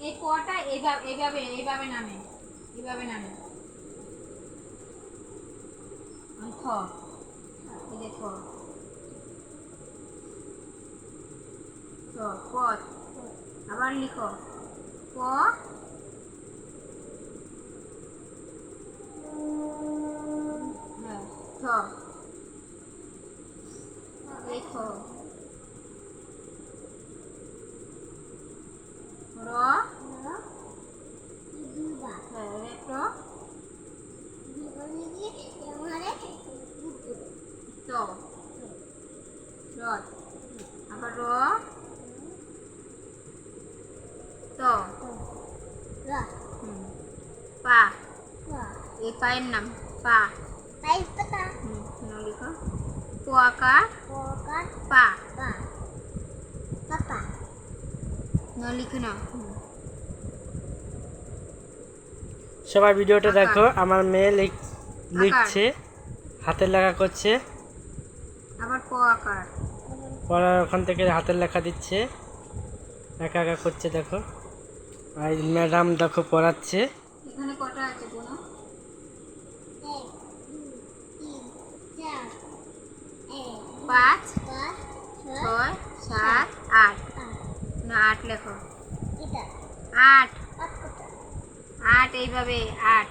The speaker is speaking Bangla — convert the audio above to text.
এই কটা এইভাবে এইভাবে এইভাবে নামে এইভাবে নামে। খ খ। আবার লিখো। প হ্যাঁ ছ এই খ। র রথ। আবার র। ত। হুম। পা। এই পায়ের নাম পা। লিখো। প আকার। পা ন লিখো না। সবাই ভিডিওটা দেখো আমার মেয়ে লিখ- লিখছে হাতের লেখা করছে। আবার প আকার। পড়ার ওখান থেকে হাতের লেখা দিচ্ছে। একা একা করছে দেখো। আর ম্যাডাম দেখো পড়াচ্ছে। এখানে কটা আছে কোনো পাঁচ ছয় সাত আট। না আট লেখো। আট। আট এইভাবে আট।